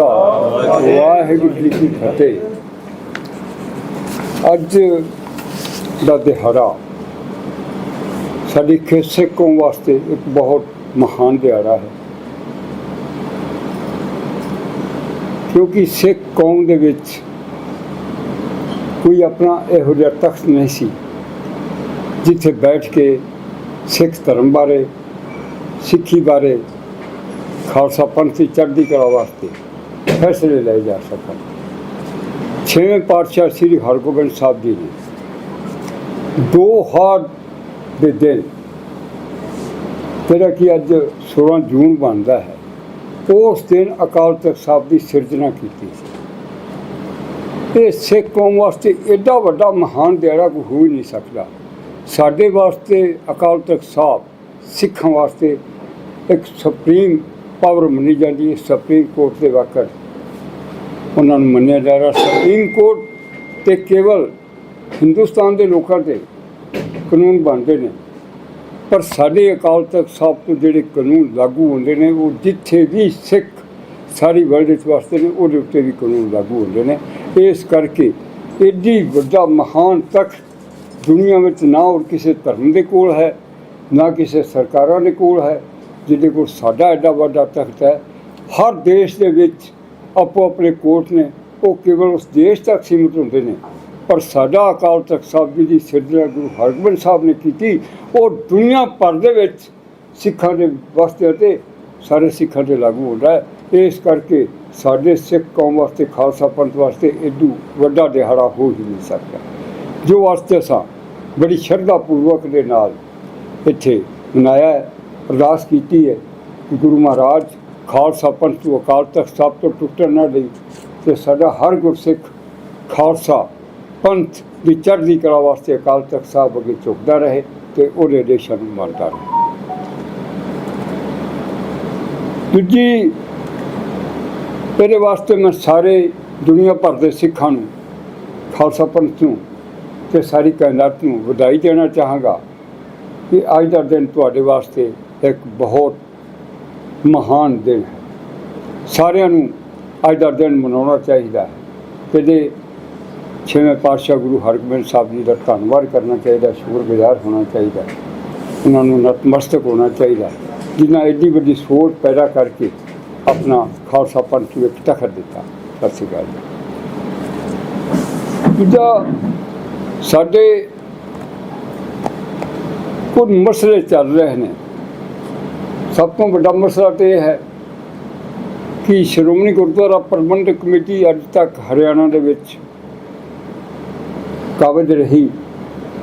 ਖਾਲਸਾ ਵਾਹਿਗੁਰੂ ਜੀ ਕੀ ਫਤਿਹ। ਅੱਜ ਦਾ ਦਿਹਾੜਾ ਸਾਡੀ ਖੇ- ਸਿੱਖ ਕੌਮ ਵਾਸਤੇ ਇੱਕ ਬਹੁਤ ਮਹਾਨ ਦਿਹਾੜਾ ਹੈ। ਕਿਉਂਕਿ ਸਿੱਖ ਕੌਮ ਦੇ ਵਿੱਚ ਕੋਈ ਆਪਣਾ ਇਹੋ ਜਿਹਾ ਤਖਤ ਨਹੀਂ ਸੀ, ਜਿੱਥੇ ਬੈਠ ਕੇ ਸਿੱਖ ਧਰਮ ਬਾਰੇ, ਸਿੱਖੀ ਬਾਰੇ ਖਾਲਸਾ ਪੰਥ ਦੀ ਚੜ੍ਹਦੀ ਕਲਾ ਵਾਸਤੇ ਫੈਸਲੇ ਲਏ ਜਾ ਸਕਣ ਛੇਵੇਂ ਪਾਤਸ਼ਾਹ ਸ੍ਰੀ ਹਰਗੋਬਿੰਦ ਸਾਹਿਬ ਜੀ ਨੇ ਦੋ ਹਾਰ ਦੇ ਦਿਨ ਜਿਹੜਾ ਕਿ ਅੱਜ 16 ਜੂਨ ਬਣਦਾ ਹੈ ਉਸ ਦਿਨ ਅਕਾਲ ਤਖਤ ਸਾਹਿਬ ਦੀ ਸਿਰਜਣਾ ਕੀਤੀ ਸੀ ਇਹ ਸਿੱਖ ਕੌਮ ਵਾਸਤੇ ਐਡਾ ਵੱਡਾ ਮਹਾਨ ਦਿਹਾੜਾ ਕੋਈ ਹੋ ਹੀ ਨਹੀਂ ਸਕਦਾ ਸਾਡੇ ਵਾਸਤੇ ਅਕਾਲ ਤਖਤ ਸਾਹਿਬ ਸਿੱਖਾਂ ਵਾਸਤੇ ਇੱਕ ਸੁਪਰੀਮ ਪਾਵਰ ਮੰਨੀ ਜਾਂਦੀ ਹੈ ਸੁਪਰੀਮ ਕੋਰਟ ਦੇ ਵਾਕਰ ਉਹਨਾਂ ਨੂੰ ਮੰਨਿਆ ਜਾ ਰਿਹਾ ਸੁਪਰੀਮ ਕੋਰਟ ਤੇ ਕੇਵਲ ਹਿੰਦੁਸਤਾਨ ਦੇ ਲੋਕਾਂ 'ਤੇ ਕਾਨੂੰਨ ਬਣਦੇ ਨੇ। ਪਰ ਸਾਡੇ ਅਕਾਲ ਤਖਤ ਸਾਹਿਬ ਤੋਂ ਜਿਹੜੇ ਕਾਨੂੰਨ ਲਾਗੂ ਹੁੰਦੇ ਨੇ, ਉਹ ਜਿੱਥੇ ਵੀ ਸਿੱਖ ਸਾਰੀ ਵਰਲਡ ਵਿੱਚ ਵਸਦੇ ਨੇ, ਉਹਦੇ ਉੱਤੇ ਵੀ ਕਾਨੂੰਨ ਲਾਗੂ ਹੁੰਦੇ ਨੇ। ਇਸ ਕਰਕੇ ਏਡੀ ਵੱਡਾ ਮਹਾਨ ਤਖਤ ਦੁਨੀਆ ਵਿੱਚ ਨਾ ਹੋਰ ਕਿਸੇ ਧਰਮ ਦੇ ਕੋਲ ਹੈ, ਨਾ ਕਿਸੇ ਸਰਕਾਰਾਂ ਦੇ ਕੋਲ ਹੈ, ਜਿਹਦੇ ਕੋਲ ਸਾਡਾ ਐਡਾ ਵੱਡਾ ਤਖਤ ਹੈ। ਹਰ ਦੇਸ਼ ਦੇ ਵਿੱਚ ਆਪੋ ਆਪਣੇ ਕੋਟ ਨੇ, ਉਹ ਕੇਵਲ ਉਸ ਦੇਸ਼ ਤੱਕ ਸੀਮਿਤ ਹੁੰਦੇ ਨੇ। ਪਰ ਸਾਡਾ ਅਕਾਲ ਤਖਤ ਸਾਹਿਬ ਜੀ ਦੀ ਸਿਰਜਣਾ ਗੁਰੂ ਹਰਗੋਬਿੰਦ ਸਾਹਿਬ ਨੇ ਕੀਤੀ, ਉਹ ਦੁਨੀਆ ਭਰ ਦੇ ਵਿੱਚ ਸਿੱਖਾਂ ਦੇ ਵਾਸਤੇ ਅਤੇ ਸਾਰੇ ਸਿੱਖਾਂ ਤੇ ਲਾਗੂ ਹੁੰਦਾ ਹੈ। ਇਸ ਕਰਕੇ ਸਾਡੇ ਸਿੱਖ ਕੌਮ ਵਾਸਤੇ, ਖਾਲਸਾ ਪੰਥ ਵਾਸਤੇ ਏਡੂ ਵੱਡਾ ਦਿਹਾੜਾ ਹੋ ਹੀ ਨਹੀਂ ਸਕਦਾ। ਜੋ ਵਾਸਤੇ ਸਾਂ ਬੜੀ ਸ਼ਰਧਾ ਪੂਰਵਕ ਦੇ ਨਾਲ ਇੱਥੇ ਮਨਾਇਆ ਅਰਦਾਸ ਕੀਤੀ ਹੈ ਕਿ ਗੁਰੂ ਮਹਾਰਾਜ ਖਾਲਸਾ ਪੰਥ ਤੋਂ ਅਕਾਲ ਤਖਤ ਸਾਹਿਬ ਤੋਂ ਟੁੱਟਣ ਨਾ ਦੇਈ ਤੇ ਸਾਡਾ ਹਰ ਗੁਰਸਿੱਖ ਖਾਲਸਾ ਪੰਥ ਦੀ ਚੜ੍ਹਦੀ ਕਲਾ ਵਾਸਤੇ ਅਕਾਲ ਤਖਤ ਸਾਹਿਬ ਅੱਗੇ ਝੁਕਦਾ ਰਹੇ ਤੇ ਉਹਦੇ ਦੇਸ਼ਾਂ ਨੂੰ ਮੰਨਦਾ ਰਹੇ। ਦੂਜੀ, ਇਹਦੇ ਵਾਸਤੇ ਮੈਂ ਸਾਰੇ ਦੁਨੀਆ ਭਰ ਦੇ ਸਿੱਖਾਂ ਨੂੰ, ਖਾਲਸਾ ਪੰਥ ਨੂੰ ਤੇ ਸਾਰੀ ਕਾਇਨਾਤ ਨੂੰ ਵਧਾਈ ਦੇਣਾ ਚਾਹਾਂਗਾ ਕਿ ਅੱਜ ਦਾ ਦਿਨ ਤੁਹਾਡੇ ਵਾਸਤੇ ਇੱਕ ਬਹੁਤ ਮਹਾਨ ਦਿਨ ਹੈ। ਸਾਰਿਆਂ ਨੂੰ ਅੱਜ ਦਾ ਦਿਨ ਮਨਾਉਣਾ ਚਾਹੀਦਾ ਹੈ। ਤੇ ਜੇ ਛੇਵੇਂ ਪਾਤਸ਼ਾਹ ਗੁਰੂ ਹਰਗੋਬਿੰਦ ਸਾਹਿਬ ਜੀ ਦਾ ਧੰਨਵਾਦ ਕਰਨਾ ਚਾਹੀਦਾ, ਸ਼ੁਕਰਗੁਜ਼ਾਰ ਹੋਣਾ ਚਾਹੀਦਾ ਉਹਨਾਂ ਨੂੰ ਨਤਮਸਤਕ ਹੋਣਾ ਚਾਹੀਦਾ ਜਿਨ੍ਹਾਂ ਐਡੀ ਵੱਡੀ ਸੋਚ ਪੈਦਾ ਕਰਕੇ ਆਪਣਾ ਖਾਲਸਾ ਪੰਥ ਵਿੱਚ ਇੱਕ ਤਖਤ ਦਿੱਤਾ। ਸਤਿ ਸ਼੍ਰੀ ਅਕਾਲ ਜੀ। ਦੂਜਾ, ਸਾਡੇ ਕੁਝ ਮਸਲੇ ਚੱਲ ਰਹੇ ਨੇ। ਸਭ ਤੋਂ ਵੱਡਾ ਮਸਲਾ ਤੇ ਇਹ ਹੈ ਕਿ ਸ਼੍ਰੋਮਣੀ ਗੁਰਦੁਆਰਾ ਪ੍ਰਬੰਧਕ ਕਮੇਟੀ ਅੱਜ ਤੱਕ ਹਰਿਆਣਾ ਦੇ ਵਿੱਚ ਕਾਬਜ ਰਹੀ,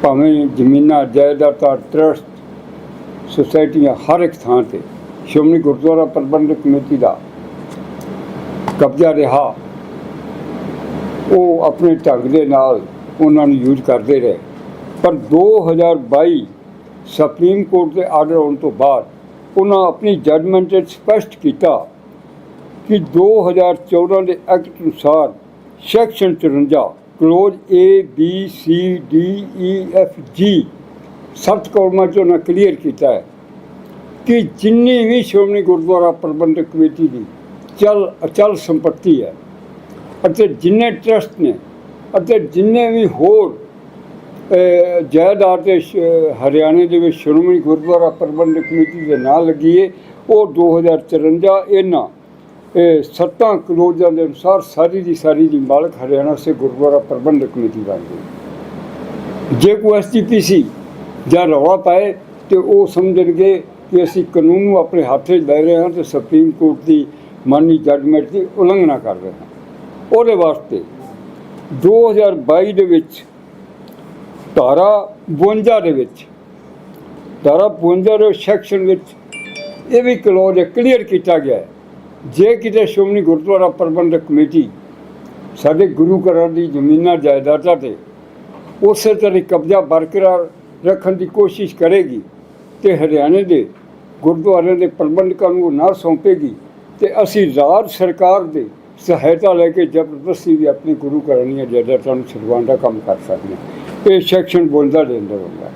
ਭਾਵੇਂ ਜ਼ਮੀਨਾਂ, ਜਾਇਦਾਦਾਂ ਟਰਸਟ ਸੁਸਾਇਟੀਆਂ ਹਰ ਇੱਕ ਥਾਂ ਤੇ ਸ਼੍ਰੋਮਣੀ ਗੁਰਦੁਆਰਾ ਪ੍ਰਬੰਧਕ ਕਮੇਟੀ ਦਾ ਕਬਜ਼ਾ ਰਿਹਾ, ਉਹ ਆਪਣੇ ਢੰਗ ਦੇ ਨਾਲ ਉਹਨਾਂ ਨੂੰ ਯੂਜ਼ ਕਰਦੇ ਰਹੇ। ਪਰ 2022 ਸੁਪਰੀਮ ਕੋਰਟ ਦੇ ਆਰਡਰ ਆਉਣ ਤੋਂ ਬਾਅਦ ਉਹਨਾਂ ਆਪਣੀ ਜੱਜਮੈਂਟ ਵਿੱਚ ਸਪਸ਼ਟ ਕੀਤਾ ਕਿ 2014 ਦੇ ਐਕਟ ਅਨੁਸਾਰ section 54 clause A B C D E F G ਸੱਤ ਕੌਲਮਾਂ 'ਚ ਉਹਨਾਂ ਕਲੀਅਰ ਕੀਤਾ ਹੈ ਕਿ ਜਿੰਨੀ ਵੀ ਸ਼੍ਰੋਮਣੀ ਗੁਰਦੁਆਰਾ ਪ੍ਰਬੰਧਕ ਕਮੇਟੀ ਦੀ ਚਲ, ਅਚਲ ਸੰਪਤੀ ਹੈ ਅਤੇ ਜਿੰਨੇ ਟਰਸਟ ਨੇ ਅਤੇ ਜਿੰਨੇ ਵੀ ਹੋਰ ਜਾਇਦਾਦ ਦੇ ਸ਼- ਹਰਿਆਣੇ ਦੇ ਵਿੱਚ ਸ਼੍ਰੋਮਣੀ ਗੁਰਦੁਆਰਾ ਪ੍ਰਬੰਧਕ ਕਮੇਟੀ ਦੇ ਨਾਂ ਲੱਗੀਏ ਉਹ 2054 ਇਹਨਾਂ ਇਹ ਸੱਤਾਂ ਕਲੋਜ਼ਾਂ ਦੇ ਅਨੁਸਾਰ ਸਾਰੀ ਦੀ ਸਾਰੀ ਦੀ ਮਾਲਕ ਹਰਿਆਣਾ ਸੇ ਗੁਰਦੁਆਰਾ ਪ੍ਰਬੰਧਕ ਕਮੇਟੀ ਬਣ ਗਈ। ਜੇ ਕੋਈ ਐਸਜੀਪੀਸੀ ਜਾਂ ਰੌਲਾ ਪਾਏ, ਤੇ ਉਹ ਸਮਝਣਗੇ ਕਿ ਅਸੀਂ ਕਾਨੂੰਨ ਨੂੰ ਆਪਣੇ ਹੱਥ 'ਚ ਲੈ ਰਹੇ ਹਾਂ ਤੇ ਸੁਪਰੀਮ ਕੋਰਟ ਦੀ ਮਾਨੀ ਜੱਜਮੈਂਟ ਦੀ ਉਲੰਘਣਾ ਕਰ ਰਹੇ ਹਾਂ। ਉਹਦੇ ਵਾਸਤੇ 2022 ਦੇ ਵਿੱਚ ਧਾਰਾ 52 ਦੇ ਵਿੱਚ, ਧਾਰਾ 52 ਦੇ ਸੈਕਸ਼ਨ ਵਿੱਚ ਇਹ ਵੀ ਕਲੋਜ਼ ਕਲੀਅਰ ਕੀਤਾ ਗਿਆ ਹੈ। ਜੇ ਕਿਤੇ ਸ਼੍ਰੋਮਣੀ ਗੁਰਦੁਆਰਾ ਪ੍ਰਬੰਧਕ ਕਮੇਟੀ ਸਾਡੇ ਗੁਰੂ ਘਰਾਂ ਦੀ ਜ਼ਮੀਨਾਂ, ਜਾਇਦਾਦਾਂ ਤੇ ਉਸੇ ਤਰ੍ਹਾਂ ਕਬਜ਼ਾ ਬਰਕਰਾਰ ਰੱਖਣ ਦੀ ਕੋਸ਼ਿਸ਼ ਕਰੇਗੀ ਤੇ ਹਰਿਆਣੇ ਦੇ ਗੁਰਦੁਆਰਿਆਂ ਦੇ ਪ੍ਰਬੰਧਕਾਂ ਨੂੰ ਉਹ ਨਾ ਸੌਂਪੇਗੀ ਤੇ ਅਸੀਂ ਰਾਜ ਸਰਕਾਰ ਦੇ ਸਹਾਇਤਾ ਲੈ ਕੇ ਜ਼ਬਰਦਸਤੀ ਵੀ ਆਪਣੇ ਗੁਰੂ ਘਰਾਂ ਦੀਆਂ ਜਾਇਦਾਦਾਂ ਨੂੰ ਛਡਵਾਉਣ ਦਾ ਕੰਮ ਕਰ ਸਕਦੇ ਹਾਂ। ਇਹ ਸੈਕਸ਼ਨ ਬੋਲਦਾ ਦੇ ਅੰਦਰ ਹੁੰਦਾ।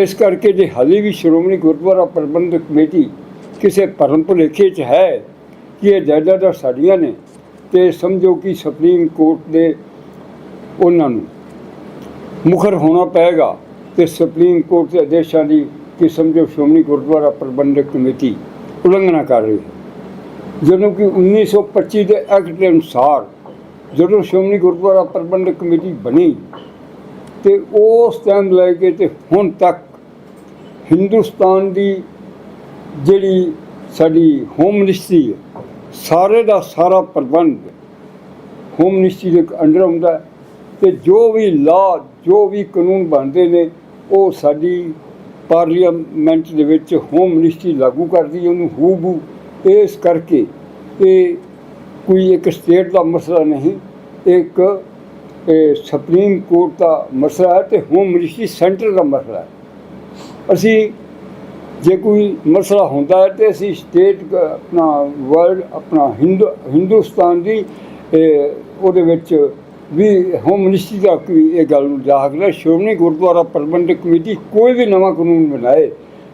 ਇਸ ਕਰਕੇ ਜੇ ਹਾਲੇ ਵੀ ਸ਼੍ਰੋਮਣੀ ਗੁਰਦੁਆਰਾ ਪ੍ਰਬੰਧਕ ਕਮੇਟੀ ਕਿਸੇ ਭਰਮ ਭੁਲੇਖੇ 'ਚ ਹੈ ਕਿ ਇਹ ਜਾਇਦਾਦਾਂ ਸਾਡੀਆਂ ਨੇ, ਤੇ ਸਮਝੋ ਕਿ ਸੁਪਰੀਮ ਕੋਰਟ ਦੇ ਉਹਨਾਂ ਨੂੰ ਮੁਖਰ ਹੋਣਾ ਪਏਗਾ ਤੇ ਸੁਪਰੀਮ ਕੋਰਟ ਦੇ ਆਦੇਸ਼ਾਂ ਦੀ ਕਿ ਸਮਝੋ ਸ਼੍ਰੋਮਣੀ ਗੁਰਦੁਆਰਾ ਪ੍ਰਬੰਧਕ ਕਮੇਟੀ ਉਲੰਘਣਾ ਕਰ ਰਹੀ ਹੈ। ਜਦੋਂ ਕਿ 1925 ਦੇ ਐਕਟ ਦੇ ਅਨੁਸਾਰ ਜਦੋਂ ਸ਼੍ਰੋਮਣੀ ਗੁਰਦੁਆਰਾ ਪ੍ਰਬੰਧਕ ਕਮੇਟੀ ਬਣੀ ਤੇ ਉਸ ਟਾਈਮ ਲੈ ਕੇ ਤੇ ਹੁਣ ਤੱਕ ਹਿੰਦੁਸਤਾਨ ਦੀ ਜਿਹੜੀ ਸਾਡੀ ਹੋਮ ਮਿਨਿਸਟਰੀ ਹੈ, ਸਾਰੇ ਦਾ ਸਾਰਾ ਪ੍ਰਬੰਧ ਹੋਮ ਮਿਨਿਸਟਰੀ ਦੇ ਅੰਡਰ ਹੁੰਦਾ ਹੈ ਤੇ ਜੋ ਵੀ ਲਾ ਜੋ ਵੀ ਕਾਨੂੰਨ ਬਣਦੇ ਨੇ, ਉਹ ਸਾਡੀ ਪਾਰਲੀਮੈਂਟ ਦੇ ਵਿੱਚ ਹੋਮ ਮਿਨਿਸਟਰੀ ਲਾਗੂ ਕਰਦੀ ਹੈ, ਉਹਨੂੰ ਹੂਬੂ ਇਸ ਕਰਕੇ ਇਹ ਕੋਈ ਇੱਕ ਸਟੇਟ ਦਾ ਮਸਲਾ ਨਹੀਂ, ਇੱਕ ਇਹ ਸੁਪਰੀਮ ਕੋਰਟ ਦਾ ਮਸਲਾ ਹੈ ਤੇ ਹੋਮ ਮਿਨਿਸਟਰੀ ਸੈਂਟਰ ਦਾ ਮਸਲਾ ਹੈ। ਅਸੀਂ ਜੇ ਕੋਈ ਮਸਲਾ ਹੁੰਦਾ ਹੈ ਤੇ ਅਸੀਂ ਸਟੇਟ ਆਪਣਾ ਵਰਲਡ ਆਪਣਾ ਹਿੰਦੂ ਹਿੰਦੁਸਤਾਨ ਦੀ ਉਹਦੇ ਵਿੱਚ ਵੀ ਹੋਮ ਮਿਨਿਸਟਰੀ ਦਾ ਕੋਈ ਇਹ ਗੱਲ ਨੂੰ ਜਾ ਸਕਦਾ ਸ਼੍ਰੋਮਣੀ ਗੁਰਦੁਆਰਾ ਪ੍ਰਬੰਧਕ ਕਮੇਟੀ ਕੋਈ ਵੀ ਨਵਾਂ ਕਾਨੂੰਨ ਬਣਾਏ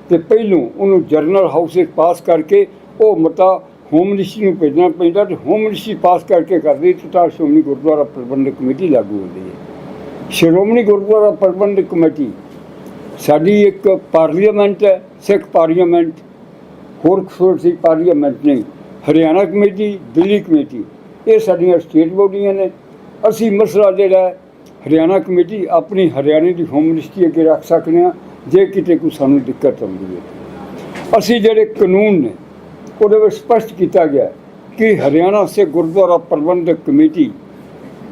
ਤੇ ਪਹਿਲੋਂ ਉਹਨੂੰ ਜਰਨਲ ਹਾਊਸ ਵਿੱਚ ਪਾਸ ਕਰਕੇ ਉਹ ਮਤਾ ਹੋਮ ਮਿਨਿਸਟਰੀ ਨੂੰ ਭੇਜਣਾ ਪੈਂਦਾ ਤੇ ਹੋਮ ਮਿਨਿਸਟਰੀ ਪਾਸ ਕਰਕੇ ਕਰਦੀ ਤੇ ਤਾਂ ਸ਼੍ਰੋਮਣੀ ਗੁਰਦੁਆਰਾ ਪ੍ਰਬੰਧਕ ਕਮੇਟੀ ਲਾਗੂ ਹੁੰਦੀ ਹੈ। ਸ਼੍ਰੋਮਣੀ ਗੁਰਦੁਆਰਾ ਪ੍ਰਬੰਧਕ ਕਮੇਟੀ ਸਾਡੀ ਇੱਕ ਪਾਰਲੀਮੈਂਟ ਹੈ, ਸਿੱਖ ਪਾਰਲੀਮੈਂਟ, ਹੋਰ ਖਸੂਰਤੀ ਪਾਰਲੀਮੈਂਟ ਨਹੀਂ, ਹਰਿਆਣਾ ਕਮੇਟੀ, ਦਿੱਲੀ ਕਮੇਟੀ, ਇਹ ਸਾਡੀਆਂ ਸਟੇਟ ਬੋਡੀਆਂ ਨੇ। ਅਸੀਂ ਮਸਲਾ ਜਿਹੜਾ ਹਰਿਆਣਾ ਕਮੇਟੀ ਆਪਣੀ ਹਰਿਆਣੇ ਦੀ ਹੋਮ ਮਿਨਿਸਟਰੀ ਅੱਗੇ ਰੱਖ ਸਕਦੇ ਹਾਂ, ਜੇ ਕਿਤੇ ਕੋਈ ਸਾਨੂੰ ਦਿੱਕਤ ਆਉਂਦੀ ਹੈ। ਅਸੀਂ ਜਿਹੜੇ ਕਾਨੂੰਨ ਨੇ ਉਹਦੇ ਵਿੱਚ ਸਪਸ਼ਟ ਕੀਤਾ ਗਿਆ ਕਿ ਹਰਿਆਣਾ ਸੇ Gurdwara Prabandhak committee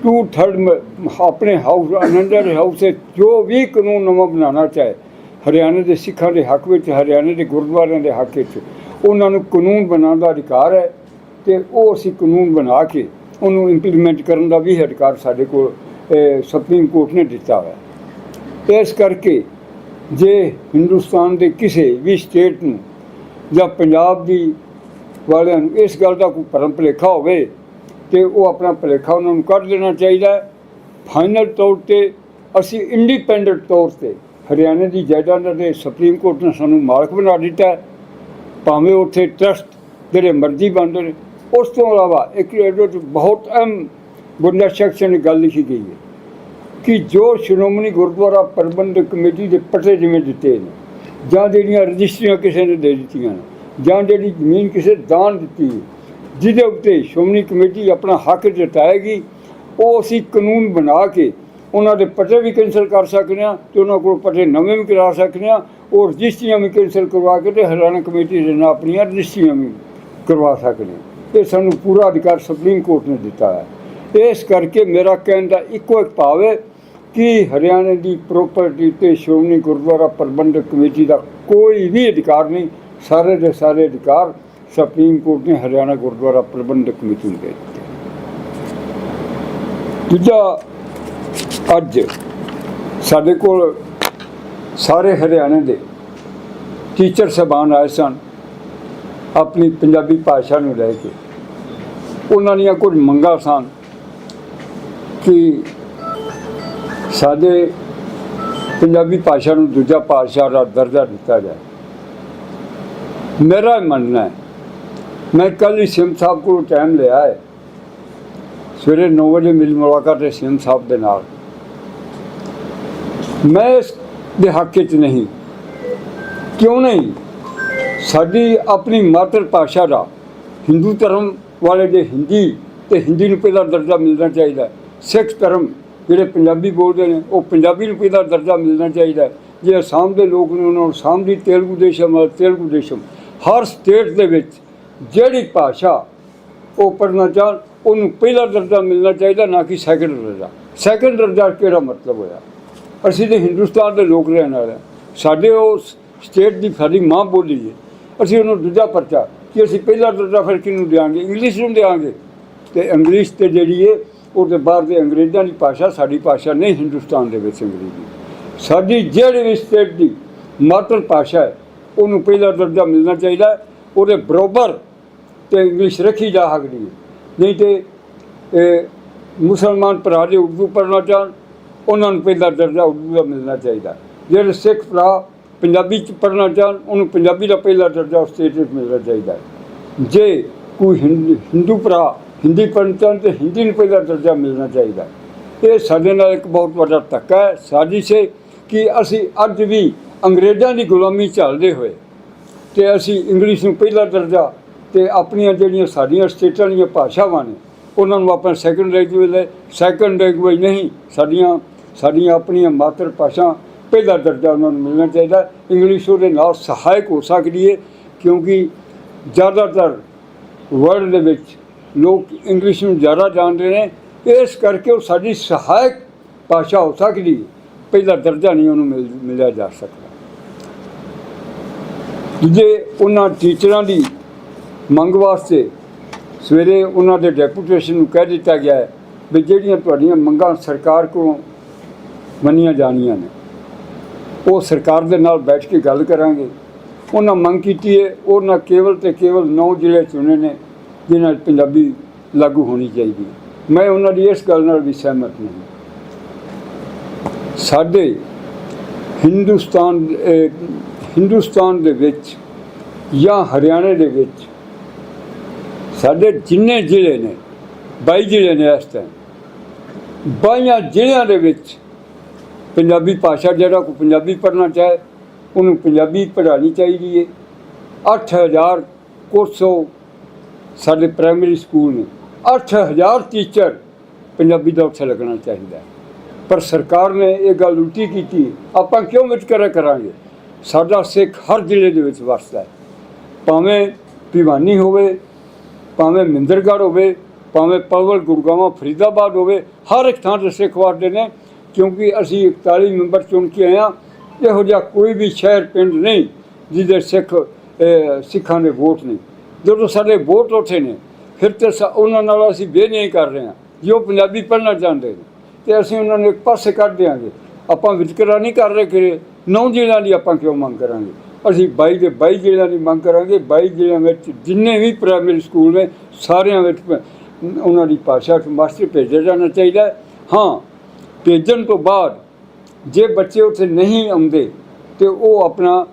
two third ਆਪਣੇ ਹਾਊਸ ਅਨੰਦਰ ਹਾਊਸ ਸੇ ਜੋ ਵੀ ਕਾਨੂੰਨ ਨਵਾਂ ਬਣਾਉਣਾ ਚਾਹੇ, ਹਰਿਆਣੇ ਦੇ ਸਿੱਖਾਂ ਦੇ ਹੱਕ ਵਿੱਚ, ਹਰਿਆਣੇ ਦੇ ਗੁਰਦੁਆਰਿਆਂ ਦੇ ਹੱਕ ਵਿੱਚ, ਉਹਨਾਂ ਨੂੰ ਕਾਨੂੰਨ ਬਣਾਉਣ ਦਾ ਅਧਿਕਾਰ ਹੈ ਤੇ ਉਹ ਅਸੀਂ ਕਾਨੂੰਨ ਬਣਾ ਕੇ ਉਹਨੂੰ ਇੰਪਲੀਮੈਂਟ ਕਰਨ ਦਾ ਵੀ ਅਧਿਕਾਰ ਸਾਡੇ ਕੋਲ ਸੁਪਰੀਮ ਕੋਰਟ ਨੇ ਦਿੱਤਾ ਹੈ ਇਸ ਕਰਕੇ ਜੇ ਹਿੰਦੁਸਤਾਨ ਦੇ ਕਿਸੇ ਵੀ ਸਟੇਟ ਨੂੰ ਜਾਂ ਪੰਜਾਬ ਦੀ ਵਾਲਿਆਂ ਨੂੰ ਇਸ ਗੱਲ ਦਾ ਕੋਈ ਪਰਮ ਭੁਲੇਖਾ ਹੋਵੇ ਤੇ ਉਹ ਆਪਣਾ ਭੁਲੇਖਾ ਉਹਨਾਂ ਨੂੰ ਕੱਢ ਦੇਣਾ ਚਾਹੀਦਾ। ਫਾਈਨਲ ਤੌਰ ਤੇ ਅਸੀਂ ਇੰਡੀਪੈਂਡੈਂਟ ਤੌਰ ਤੇ ਹਰਿਆਣੇ ਦੀ ਜਾਇਦਾਦ ਦੇ ਸੁਪਰੀਮ ਕੋਰਟ ਨੇ ਸਾਨੂੰ ਮਾਲਕ ਬਣਾ ਦਿੱਤਾ। ਭਾਵੇਂ ਉੱਥੇ ਟਰਸਟ ਜਿਹੜੇ ਮਰਜ਼ੀ ਬਣਦੇ ਨੇ ਉਸ ਤੋਂ ਇਲਾਵਾ ਇੱਕ ਇਹਦੇ ਬਹੁਤ ਅਹਿਮ ਬੁਨਿਆਦ ਸ਼ਖਸ ਨੇ ਗੱਲ ਲਿਖੀ ਗਈ ਹੈ ਕਿ ਜੋ ਸ਼੍ਰੋਮਣੀ ਗੁਰਦੁਆਰਾ ਪ੍ਰਬੰਧਕ ਕਮੇਟੀ ਦੇ ਪੱਟੇ ਜਿਵੇਂ ਦਿੱਤੇ ਨੇ ਜਾਂ ਜਿਹੜੀਆਂ ਰਜਿਸਟਰੀਆਂ ਕਿਸੇ ਨੇ ਦੇ ਦਿੱਤੀਆਂ ਨੇ ਜਾਂ ਜਿਹੜੀ ਜ਼ਮੀਨ ਕਿਸੇ ਦਾਨ ਦਿੱਤੀ, ਜਿਹਦੇ ਉੱਤੇ ਸ਼੍ਰੋਮਣੀ ਕਮੇਟੀ ਆਪਣਾ ਹੱਕ ਜਤਾਏਗੀ, ਉਹ ਅਸੀਂ ਕਾਨੂੰਨ ਬਣਾ ਕੇ ਉਹਨਾਂ ਦੇ ਪੱਟੇ ਵੀ ਕੈਂਸਲ ਕਰ ਸਕਦੇ ਹਾਂ ਤੇ ਉਹਨਾਂ ਕੋਲ ਪੱਟੇ ਨਵੇਂ ਵੀ ਕਰਾ ਸਕਦੇ ਹਾਂ ਉਹ ਰਜਿਸਟਰੀਆਂ ਵੀ ਕੈਂਸਲ ਕਰਵਾ ਕੇ ਤੇ ਹਰਿਆਣਾ ਕਮੇਟੀ ਦੇ ਨਾਲ ਆਪਣੀਆਂ ਰਜਿਸਟਰੀਆਂ ਵੀ ਕਰਵਾ ਸਕਦੇ ਹਾਂ। ਇਹ ਸਾਨੂੰ ਪੂਰਾ ਅਧਿਕਾਰ ਸੁਪਰੀਮ ਕੋਰਟ ਨੇ ਦਿੱਤਾ ਹੈ। ਇਸ ਕਰਕੇ ਮੇਰਾ ਕਹਿਣ ਦਾ ਇੱਕੋ ਇੱਕ ਭਾਵ ਹੈ ਕਿ ਹਰਿਆਣੇ ਦੀ ਪ੍ਰਾਪਰਟੀ ਤੇ ਸ਼੍ਰੋਮਣੀ ਗੁਰਦੁਆਰਾ ਪ੍ਰਬੰਧਕ ਕਮੇਟੀ ਦਾ ਕੋਈ ਵੀ ਅਧਿਕਾਰ ਨਹੀਂ ਸਾਰੇ ਦੇ ਸਾਰੇ ਅਧਿਕਾਰ ਸੁਪਰੀਮ ਕੋਰਟ ਨੇ ਹਰਿਆਣਾ ਗੁਰਦੁਆਰਾ ਪ੍ਰਬੰਧਕ ਕਮੇਟੀ ਨੂੰ ਦੇ ਦਿੱਤੇ। ਦੂਜਾ, ਅੱਜ ਸਾਡੇ ਕੋਲ ਸਾਰੇ ਹਰਿਆਣੇ ਦੇ ਟੀਚਰ ਸਬਾਨ ਆਏ ਸਨ, ਆਪਣੀ ਪੰਜਾਬੀ ਭਾਸ਼ਾ ਨੂੰ ਲੈ ਕੇ। ਉਹਨਾਂ ਦੀਆਂ ਕੁਝ ਮੰਗਾਂ ਸਨ ਕਿ ਸਾਡੇ ਪੰਜਾਬੀ ਭਾਸ਼ਾ ਨੂੰ ਦੂਜਾ ਭਾਸ਼ਾ ਦਾ ਦਰਜਾ ਦਿੱਤਾ ਜਾਏ। ਮੇਰਾ ਮੰਨਣਾ ਹੈ। ਮੈਂ ਕੱਲ੍ਹ ਹੀ ਸਿਮ ਸਾਹਿਬ ਕੋਲ ਟਾਈਮ ਲਿਆ ਹੈ। ਸਵੇਰੇ 9 ਵਜੇ ਮੇਰੀ ਮੁਲਾਕਾਤ ਹੈ ਸਿਮ ਸਾਹਿਬ ਦੇ ਨਾਲ। ਮੈਂ ਇਸ ਦੇ ਹੱਕ ਵਿੱਚ ਨਹੀਂ। ਕਿਉਂ ਨਹੀਂ? ਸਾਡੀ ਆਪਣੀ ਮਾਤਰ ਭਾਸ਼ਾ ਦਾ ਹਿੰਦੂ ਧਰਮ ਵਾਲੇ ਦੇ ਹਿੰਦੀ ਤੇ ਹਿੰਦੀ ਨੂੰ ਪਹਿਲਾ ਦਰਜਾ ਮਿਲਣਾ ਚਾਹੀਦਾ ਸਿੱਖ ਧਰਮ ਜਿਹੜੇ ਪੰਜਾਬੀ ਬੋਲਦੇ ਨੇ, ਉਹ ਪੰਜਾਬੀ ਨੂੰ ਪਹਿਲਾ ਦਰਜਾ ਮਿਲਣਾ ਚਾਹੀਦਾ ਜੇ ਅਸਾਮ ਦੇ ਲੋਕ ਨੇ, ਉਹਨਾਂ ਨੂੰ ਅਸਾਮ ਦੀ ਤੇਲਗੂ ਦੇਸ਼ਮ ਤੇਲਗੂ ਦੇਸ਼ਮ ਹਰ ਸਟੇਟ ਦੇ ਵਿੱਚ ਜਿਹੜੀ ਭਾਸ਼ਾ ਉਹ ਪੜ੍ਹਨਾ ਚਾਹ, ਉਹਨੂੰ ਪਹਿਲਾ ਦਰਜਾ ਮਿਲਣਾ ਚਾਹੀਦਾ, ਨਾ ਕਿ ਸੈਕੰਡ ਦਰਜਾ। ਸੈਕੰਡ ਦਰਜਾ ਕਿਹੜਾ ਮਤਲਬ ਹੋਇਆ? ਅਸੀਂ ਤੇ ਹਿੰਦੁਸਤਾਨ ਦੇ ਲੋਕ ਰਹਿਣ ਵਾਲੇ ਹਾਂ। ਸਾਡੇ ਉਹ ਸਟੇਟ ਦੀ ਸਾਡੀ ਮਾਂ ਬੋਲੀ ਹੈ। ਅਸੀਂ ਉਹਨੂੰ ਦੂਜਾ ਪਰਚਾ, ਕਿ ਅਸੀਂ ਪਹਿਲਾ ਦਰਜਾ ਫਿਰ ਕਿਹਨੂੰ ਦਿਆਂਗੇ? ਇੰਗਲਿਸ਼ ਨੂੰ ਦਿਆਂਗੇ। ਤੇ ਇੰਗਲਿਸ਼ ਤੇ ਜਿਹੜੀ ਹੈ, ਉਹ ਤੇ ਬਾਹਰ ਦੇ ਅੰਗਰੇਜ਼ਾਂ ਦੀ ਭਾਸ਼ਾ, ਸਾਡੀ ਭਾਸ਼ਾ ਨਹੀਂ, ਹਿੰਦੁਸਤਾਨ ਦੇ ਵਿੱਚ ਅੰਗਰੇਜ਼ੀ। ਸਾਡੀ ਜਿਹੜੀ ਵੀ ਸਟੇਟ ਦੀ ਮਾਤਰ ਭਾਸ਼ਾ ਹੈ ਉਹਨੂੰ ਪਹਿਲਾ ਦਰਜਾ ਮਿਲਣਾ ਚਾਹੀਦਾ, ਉਹਦੇ ਬਰੋਬਰ ਤੇ ਇੰਗਲਿਸ਼ ਰੱਖੀ ਜਾ ਸਕਦੀ ਹੈ। ਨਹੀਂ ਤੇ, ਇਹ ਮੁਸਲਮਾਨ ਭਰਾ ਜੇ ਉਰਦੂ ਪੜ੍ਹਨਾ ਚਾਹਣ, ਉਹਨਾਂ ਨੂੰ ਪਹਿਲਾ ਦਰਜਾ ਉਰਦੂ ਦਾ ਮਿਲਣਾ ਚਾਹੀਦਾ। ਜਿਹੜੇ ਸਿੱਖ ਭਰਾ ਪੰਜਾਬੀ ਚ ਪੜ੍ਹਨਾ ਚਾਹਣ, ਉਹਨੂੰ ਪੰਜਾਬੀ ਦਾ ਪਹਿਲਾ ਦਰਜਾ ਉਸ ਸਟੇਟ ਵਿੱਚ ਮਿਲਣਾ ਚਾਹੀਦਾ ਜੇ ਕੋਈ ਹਿੰਦ- ਹਿੰਦੂ ਭਰਾ ਹਿੰਦੀ ਪੜ੍ਹਨ ਚਾਹੁਣ ਤੇ ਹਿੰਦੀ ਨੂੰ ਪਹਿਲਾ ਦਰਜਾ ਮਿਲਣਾ ਚਾਹੀਦਾ। ਇਹ ਸਾਡੇ ਨਾਲ ਇੱਕ ਬਹੁਤ ਵੱਡਾ ਧੱਕਾ ਹੈ। ਸਾਜ਼ਿਸ਼ ਹੈ ਕਿ ਅਸੀਂ ਅੱਜ ਵੀ ਅੰਗਰੇਜ਼ਾਂ ਦੀ ਗੁਲਾਮੀ ਝੱਲਦੇ ਹੋਏ ਤੇ ਅਸੀਂ ਇੰਗਲਿਸ਼ ਨੂੰ ਪਹਿਲਾ ਦਰਜਾ ਤੇ ਆਪਣੀਆਂ ਜਿਹੜੀਆਂ ਸਾਡੀਆਂ ਸਟੇਟਾਂ ਦੀਆਂ ਭਾਸ਼ਾਵਾਂ ਨੇ, ਉਹਨਾਂ ਨੂੰ ਆਪਾਂ ਸੈਕੰਡ ਲੈਂਗੁਏਜ ਲੈ ਸੈਕੰਡ ਲੈਂਗੁਏਜ ਨਹੀਂ, ਸਾਡੀਆਂ ਸਾਡੀਆਂ ਆਪਣੀਆਂ ਮਾਤਰ ਭਾਸ਼ਾ ਪਹਿਲਾ ਦਰਜਾ ਉਹਨਾਂ ਨੂੰ ਮਿਲਣਾ ਚਾਹੀਦਾ। ਇੰਗਲਿਸ਼ ਉਹਦੇ ਨਾਲ ਸਹਾਇਕ ਹੋ ਸਕਦੀ ਹੈ ਕਿਉਂਕਿ ਜ਼ਿਆਦਾਤਰ ਵਰਲਡ ਦੇ ਵਿੱਚ ਲੋਕ ਇੰਗਲਿਸ਼ ਨੂੰ ਜ਼ਿਆਦਾ ਜਾਣਦੇ ਨੇ, ਇਸ ਕਰਕੇ ਉਹ ਸਾਡੀ ਸਹਾਇਕ ਭਾਸ਼ਾ ਹੋ ਸਕਦੀ ਪਹਿਲਾ ਦਰਜਾ ਨਹੀਂ ਉਹਨੂੰ ਮਿਲ, ਮਿਲਿਆ ਜਾ ਸਕਦਾ। ਜੇ ਉਹਨਾਂ ਟੀਚਰਾਂ ਦੀ ਮੰਗ ਵਾਸਤੇ ਸਵੇਰੇ ਉਹਨਾਂ ਦੇ ਡੈਪੂਟੇਸ਼ਨ ਨੂੰ ਕਹਿ ਦਿੱਤਾ ਗਿਆ ਹੈ ਵੀ ਜਿਹੜੀਆਂ ਤੁਹਾਡੀਆਂ ਮੰਗਾਂ ਸਰਕਾਰ ਕੋਲੋਂ ਮੰਨੀਆਂ ਜਾਣੀਆਂ ਨੇ, ਉਹ ਸਰਕਾਰ ਦੇ ਨਾਲ ਬੈਠ ਕੇ ਗੱਲ ਕਰਾਂਗੇ। ਉਹਨਾਂ ਮੰਗ ਕੀਤੀ ਹੈ, ਉਹਨਾਂ ਕੇਵਲ ਤੇ ਕੇਵਲ 9 ਜ਼ਿਲ੍ਹੇ ਚੁਣੇ ਨੇ ਜਿਨ੍ਹਾਂ 'ਚ ਪੰਜਾਬੀ ਲਾਗੂ ਹੋਣੀ ਚਾਹੀਦੀ ਹੈ। ਮੈਂ ਉਹਨਾਂ ਦੀ ਇਸ ਗੱਲ ਨਾਲ ਵੀ ਸਹਿਮਤ ਨਹੀਂ। ਸਾਡੇ ਹਿੰਦੁਸਤਾਨ ਹਿੰਦੁਸਤਾਨ ਦੇ ਵਿੱਚ ਜਾਂ ਹਰਿਆਣੇ ਦੇ ਵਿੱਚ ਸਾਡੇ ਜਿੰਨੇ ਜ਼ਿਲ੍ਹੇ ਨੇ 22 ਜ਼ਿਲ੍ਹੇ ਨੇ ਇਸ ਟਾਈਮ ਬਾਈਆਂ ਜ਼ਿਲ੍ਹਿਆਂ ਦੇ ਵਿੱਚ ਪੰਜਾਬੀ ਭਾਸ਼ਾ ਜਿਹੜਾ ਕੋਈ ਪੰਜਾਬੀ ਪੜ੍ਹਨਾ ਚਾਹੇ, ਉਹਨੂੰ ਪੰਜਾਬੀ ਪੜ੍ਹਾਉਣੀ ਚਾਹੀਦੀ ਹੈ 8000 ਕੋਰਸੋ ਸਾਡੇ ਪ੍ਰਾਇਮਰੀ ਸਕੂਲ ਨੇ। 8000 ਟੀਚਰ ਪੰਜਾਬੀ ਦਾ ਉੱਥੇ ਲੱਗਣਾ ਚਾਹੀਦਾ। ਪਰ ਸਰਕਾਰ ਨੇ ਇਹ ਗੱਲ ਉਲਟੀ ਕੀਤੀ, ਆਪਾਂ ਕਿਉਂ ਵਿਤਕਰਾ ਕਰਾਂਗੇ? ਸਾਡਾ ਸਿੱਖ ਹਰ ਜ਼ਿਲ੍ਹੇ ਦੇ ਵਿੱਚ ਵਸਦਾ ਹੈ। ਭਾਵੇਂ ਭਿਵਾਨੀ ਹੋਵੇ, ਭਾਵੇਂ ਮਿੰਦਰਗੜ੍ਹ ਹੋਵੇ, ਭਾਵੇਂ ਪਲਵਲ ਗੁਰਗਾਵਾਂ ਫਰੀਦਾਬਾਦ ਹੋਵੇ, ਹਰ ਇੱਕ ਥਾਂ ਤੇ ਸਿੱਖ ਵਸਦੇ ਨੇ, ਕਿਉਂਕਿ ਅਸੀਂ 41 ਮੈਂਬਰ ਚੁਣ ਕੇ ਆਏ ਹਾਂ। ਇਹੋ ਜਿਹਾ ਕੋਈ ਵੀ ਸ਼ਹਿਰ, ਪਿੰਡ ਨਹੀਂ ਜਿਹਦੇ ਸਿੱਖ ਸਿੱਖਾਂ ਦੇ ਵੋਟ ਨਹੀਂ ਜਦੋਂ ਸਾਡੇ ਵੋਟ ਉੱਥੇ ਨੇ, ਫਿਰ ਤੇ ਉਹਨਾਂ ਨਾਲ ਅਸੀਂ ਬੇਨਿਆਈ ਕਰ ਰਹੇ ਹਾਂ ਜੋ ਪੰਜਾਬੀ ਪੜ੍ਹਨਾ ਚਾਹੁੰਦੇ ਨੇ। ਤੇ ਅਸੀਂ ਉਹਨਾਂ ਨੂੰ ਇੱਕ ਪਾਸੇ ਕੱਢ ਦਿਆਂਗੇ। ਆਪਾਂ ਵਿਤਕਰਾ ਨਹੀਂ ਕਰ ਰਹੇ ਕਿ ਨੌ ਜ਼ਿਲ੍ਹਿਆਂ ਦੀ ਆਪਾਂ ਕਿਉਂ ਮੰਗ ਕਰਾਂਗੇ? ਅਸੀਂ 22 ਦੇ 22 ਜ਼ਿਲ੍ਹਿਆਂ ਦੀ ਮੰਗ ਕਰਾਂਗੇ 22 ਜ਼ਿਲ੍ਹਿਆਂ ਵਿੱਚ ਜਿੰਨੇ ਵੀ ਪ੍ਰਾਇਮਰੀ ਸਕੂਲ ਨੇ, ਸਾਰਿਆਂ ਵਿੱਚ ਉਹਨਾਂ ਦੀ ਭਾਸ਼ਾ 'ਚ ਮਾਸਟਰ ਭੇਜਿਆ ਜਾਣਾ ਚਾਹੀਦਾ ਹਾਂ, ਭੇਜਣ ਤੋਂ ਬਾਅਦ ਜੇ ਬੱਚੇ ਉੱਥੇ ਨਹੀਂ ਆਉਂਦੇ, ਤੇ ਉਹ ਆਪਣਾ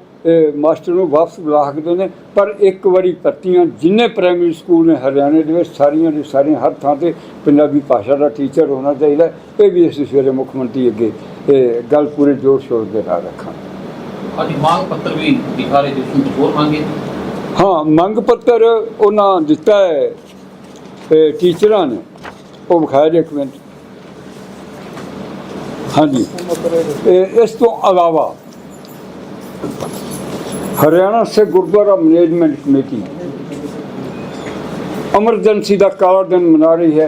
ਮਾਸਟਰ ਨੂੰ ਵਾਪਸ ਬੁਲਾ ਸਕਦੇ ਨੇ ਪਰ ਇੱਕ ਵਾਰੀ ਭਰਤੀਆਂ ਜਿੰਨੇ ਪ੍ਰਾਇਮਰੀ ਸਕੂਲ ਨੇ ਹਰਿਆਣੇ ਦੇ ਵਿੱਚ ਸਾਰੀਆਂ ਦੇ ਸਾਰੀਆਂ ਹਰ ਥਾਂ ਤੇ ਪੰਜਾਬੀ ਭਾਸ਼ਾ ਦਾ ਟੀਚਰ ਹੋਣਾ ਚਾਹੀਦਾ। ਇਹ ਵੀ ਅਸੀਂ ਸਵੇਰੇ ਮੁੱਖ ਮੰਤਰੀ ਅੱਗੇ ਇਹ ਗੱਲ ਪੂਰੇ ਜੋਰ ਸ਼ੋਰ ਦੇ ਨਾਲ ਰੱਖਾਂਗੇ। ਅੱਜ ਮੰਗ ਪੱਤਰ ਵੀ ਦਿਖਾ ਰਹੇ ਤੁਸੀਂ ਹੋਰ ਮੰਗੇ? ਹਾਂ ਮੰਗ ਪੱਤਰ ਉਹਨਾਂ ਦਿੱਤਾ ਹੈ ਟੀਚਰਾਂ ਨੇ। ਉਹ ਵਿਖਾਇਆ ਜੇ ਇੱਕ ਮਿੰਟ। ਹਾਂਜੀ। ਇਸ ਤੋਂ ਇਲਾਵਾ ਹਰਿਆਣਾ ਸੇ ਗੁਰਦੁਆਰਾ ਮੈਨੇਜਮੈਂਟ ਕਮੇਟੀ ਐਮਰਜੈਂਸੀ ਦਾ ਕਾਲਾ ਦਿਨ ਮਨਾ ਰਹੀ ਹੈ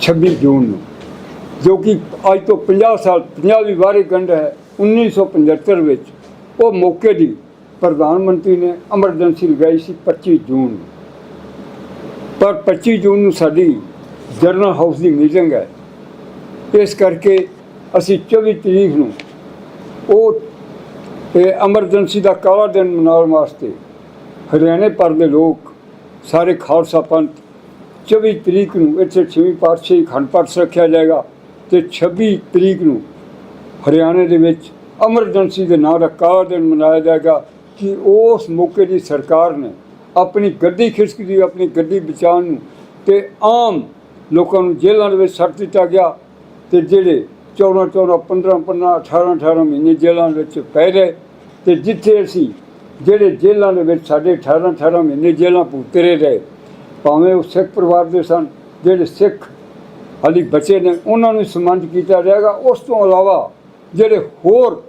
26 ਜੂਨ ਨੂੰ, ਜੋ ਕਿ ਅੱਜ ਤੋਂ 50 ਸਾਲ 50ਵੀਂ ਵਾਰੀ ਗੰਢ ਹੈ 1975 ਵਿੱਚ। ਉਹ ਮੌਕੇ ਦੀ ਪ੍ਰਧਾਨ ਮੰਤਰੀ ਨੇ ਐਮਰਜੈਂਸੀ ਲਗਾਈ ਸੀ 25 ਜੂਨ ਨੂੰ। ਪਰ 25 ਜੂਨ ਨੂੰ ਸਾਡੀ ਜਰਨਲ ਹਾਊਸ ਦੀ ਮੀਟਿੰਗ ਹੈ। ਇਸ ਕਰਕੇ ਅਸੀਂ 24 ਤਰੀਕ ਨੂੰ ਉਹ ਇਹ ਐਮਰਜੈਂਸੀ ਦਾ ਕਾਲਾ ਦਿਨ ਮਨਾਉਣ ਵਾਸਤੇ। ਹਰਿਆਣੇ ਭਰ ਦੇ ਲੋਕ, ਸਾਰੇ ਖਾਲਸਾ ਪੰਥ 24 ਤਰੀਕ ਨੂੰ ਇੱਥੇ ਛੇਵੀਂ ਪਾਤਸ਼ਾਹੀ ਖੰਡ ਪਾਠ ਰੱਖਿਆ ਜਾਏਗਾ ਤੇ 26 ਤਰੀਕ ਨੂੰ ਹਰਿਆਣੇ ਦੇ ਵਿੱਚ ਐਮਰਜੈਂਸੀ ਦੇ ਨਾਂ ਦਾ ਕਾਲਾ ਦਿਨ ਮਨਾਇਆ ਜਾਏਗਾ ਕਿ ਉਸ ਮੌਕੇ ਦੀ ਸਰਕਾਰ ਨੇ ਆਪਣੀ ਗੱਡੀ ਖਿਸਕਦੀ ਆਪਣੀ ਗੱਡੀ ਬਚਾਉਣ ਨੂੰ ਤੇ ਆਮ ਲੋਕਾਂ ਨੂੰ ਜੇਲ੍ਹਾਂ ਦੇ ਵਿੱਚ ਸੱਟ ਦਿੱਤਾ ਗਿਆ ਤੇ ਜਿਹੜੇ 14 14 15 15 18 18 ਮਹੀਨੇ ਜੇਲ੍ਹਾਂ ਵਿੱਚ ਪੈ ਰਹੇ ਤੇ ਜਿੱਥੇ ਅਸੀਂ ਜਿਹੜੇ ਜੇਲ੍ਹਾਂ ਦੇ ਵਿੱਚ ਸਾਡੇ 18 18 ਮਹੀਨੇ ਜੇਲ੍ਹਾਂ ਭੁਗਤਰੇ ਰਹੇ ਭਾਵੇਂ ਉਹ ਸਿੱਖ ਪਰਿਵਾਰ ਦੇ ਸਨ, ਜਿਹੜੇ ਸਿੱਖ ਹਾਲੀ ਬਚੇ ਨੇ, ਉਹਨਾਂ ਨੂੰ ਸਨਮਾਨਿਤ ਕੀਤਾ ਜਾਏਗਾ। ਉਸ ਤੋਂ ਇਲਾਵਾ ਜਿਹੜੇ ਹੋਰ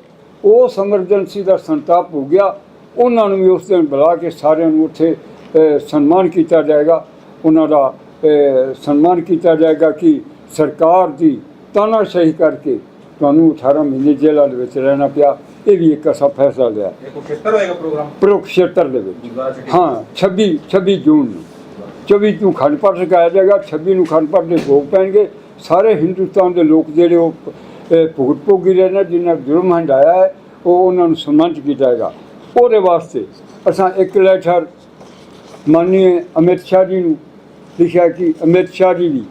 ਉਸ ਐਮਰਜੈਂਸੀ ਦਾ ਸੰਤਾਪ ਹੋ ਗਿਆ, ਉਹਨਾਂ ਨੂੰ ਵੀ ਉਸ ਦਿਨ ਬੁਲਾ ਕੇ ਸਾਰਿਆਂ ਨੂੰ ਉੱਥੇ ਸਨਮਾਨ ਕੀਤਾ ਜਾਏਗਾ। ਉਹਨਾਂ ਦਾ ਸਨਮਾਨ ਕੀਤਾ ਜਾਏਗਾ ਕਿ ਸਰਕਾਰ ਦੀ ਤਾਨਾਸ਼ਾਹੀ ਕਰਕੇ ਤੁਹਾਨੂੰ 18 ਮਹੀਨੇ ਜੇਲ੍ਹਾਂ ਦੇ ਵਿੱਚ ਰਹਿਣਾ ਪਿਆ। ਇਹ ਵੀ ਇੱਕ ਅਸਾ ਫੈਸਲਾ ਲਿਆ। ਖੇਤਰ ਹੋਏਗਾ ਪ੍ਰੋਗਰਾਮ? ਪ੍ਰੋਕਸ਼ੇਤਰ ਦੇ ਵਿੱਚ। ਹਾਂ 26 26 ਜੂਨ ਨੂੰ। 24 ਨੂੰ ਖੰਡ ਪਾਠ ਰਖਾਇਆ ਜਾਏਗਾ। 26 ਨੂੰ ਖੰਡ ਪਾਠ ਦੇ ਭੋਗ ਪੈਣਗੇ। ਸਾਰੇ ਹਿੰਦੁਸਤਾਨ ਦੇ ਲੋਕ ਜਿਹੜੇ ਉਹ ਭੁਗਤ ਭੋਗੀ ਰਹੇ ਨੇ ਜਿਨ੍ਹਾਂ ਜੁਰਮ ਹੰਡਾਇਆ ਹੈ ਉਹ ਉਹਨਾਂ ਨੂੰ ਸਨਮਾਨਿਤ ਕੀਤਾ ਜਾਏਗਾ। ਉਹਦੇ ਵਾਸਤੇ ਅਸਾਂ ਇੱਕ ਲੈਟਰ ਮਾਨਨੀय ਅਮਿਤ ਸ਼ਾਹ ਜੀ ਨੂੰ ਲਿਖਿਆ ਕਿ ਅਮਿਤ ਸ਼ਾਹ ਜੀ ਵੀ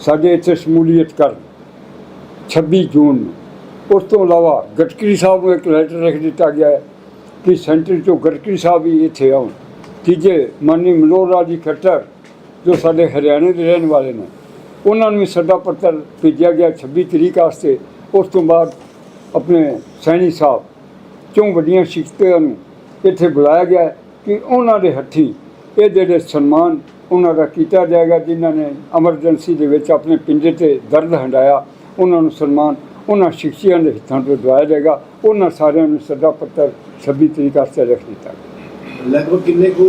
ਸਾਡੇ ਇੱਥੇ ਸ਼ਮੂਲੀਅਤ ਕਰਨ 26 ਜੂਨ ਨੂੰ। ਉਸ ਤੋਂ ਇਲਾਵਾ ਗਟਕਰੀ ਸਾਹਿਬ ਨੂੰ ਇੱਕ ਲੈਟਰ ਲਿਖ ਦਿੱਤਾ ਗਿਆ ਹੈ ਕਿ ਸੈਂਟਰ ਤੋਂ ਗਟਕਰੀ ਸਾਹਿਬ ਵੀ ਇੱਥੇ ਆਉਣ। ਤੀਜੇ ਮਾਨੀ ਮਨੋਹਰ ਲਾਲ ਖੱਟਰ, ਜੋ ਸਾਡੇ ਹਰਿਆਣੇ ਦੇ ਰਹਿਣ ਵਾਲੇ ਨੇ, ਉਹਨਾਂ ਨੂੰ ਵੀ ਸੱਦਾ ਪੱਤਰ ਭੇਜਿਆ ਗਿਆ 26 ਤਰੀਕ ਵਾਸਤੇ। ਉਸ ਤੋਂ ਬਾਅਦ ਆਪਣੇ ਸੈਣੀ ਸਾਹਿਬ ਚੋਂ ਵੱਡੀਆਂ ਸ਼ਖਸੀਅਤਾਂ ਨੂੰ ਇੱਥੇ ਬੁਲਾਇਆ ਗਿਆ ਕਿ ਉਹਨਾਂ ਦੇ ਹੱਥੀਂ ਇਹ ਜਿਹੜੇ ਸਨਮਾਨ ਉਹਨਾਂ ਦਾ ਕੀਤਾ ਜਾਏਗਾ, ਜਿਨ੍ਹਾਂ ਨੇ ਐਮਰਜੈਂਸੀ ਦੇ ਵਿੱਚ ਆਪਣੇ ਪਿੰਡੇ ਤੇ ਦਰਦ ਹੰਡਾਇਆ, ਉਹਨਾਂ ਨੂੰ ਸਨਮਾਨ ਉਹਨਾਂ ਸ਼ਖਸੀਅਤਾਂ ਦੇ ਹਿੱਤਾਂ ਤੋਂ ਦਵਾਇਆ ਜਾਏਗਾ। ਉਹਨਾਂ ਸਾਰਿਆਂ ਨੂੰ ਸੱਦਾ ਪੱਤਰ 26 ਤਰੀਕ ਵਾਸਤੇ ਰੱਖ ਦਿੱਤਾ ਲਗਭਗ ਕਿੰਨੇ ਕੁ